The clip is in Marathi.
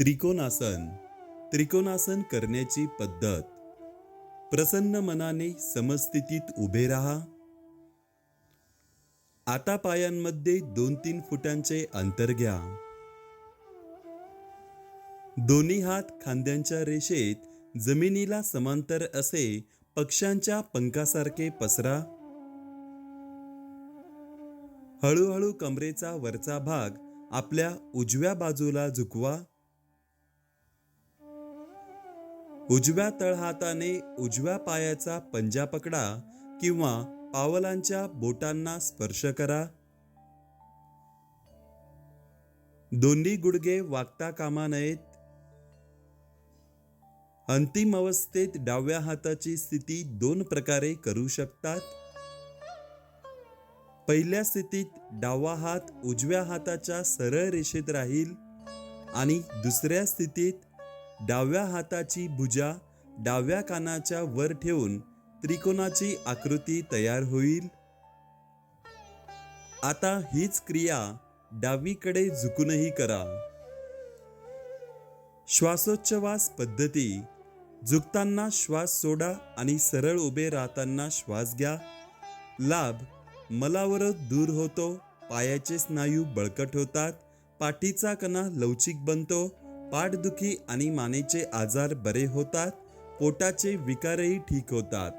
त्रिकोणासन. त्रिकोणासन करण्याची पद्धत. प्रसन्न मनाने समस्थितीत उभे राहा. आता पायांमध्ये दोन तीन फुटांचे अंतर घ्या. दोन्ही हात खांद्यांच्या रेषेत जमिनीला समांतर असे पक्ष्यांच्या पंखासारखे पसरा. हळूहळू कमरेचा वरचा भाग आपल्या उजव्या बाजूला झुकवा. उजव्या तळहाताने उजव्या पायाचा पंजा पकडा किंवा पावलांच्या बोटांना स्पर्श करा. दोन्ही गुडघे वागता कामा नयेत. अंतिम अवस्थेत डाव्या हाताची स्थिती दोन प्रकारे करू शकतात. पहिल्या स्थितीत डावा हात उजव्या हाताच्या सरळ रेषेत राहील आणि दुसऱ्या स्थितीत डाव्या हाताची भुजा डाव्या कानाच्या वर ठेवून त्रिकोणाची आकृती तयार होईल. आता हीच क्रिया डावीकडे झुकूनही करा. श्वासोच्छवास पद्धती. झुकताना श्वास सोडा आणि सरळ उभे राहताना श्वास घ्या. लाभ. मलावरच दूर होतो. पायाचे स्नायू बळकट होतात. पाठीचा कणा लवचिक बनतो. पाठदुखी आणि मानेचे आजार बरे होतात पोटाचे विकारही ठीक होतात.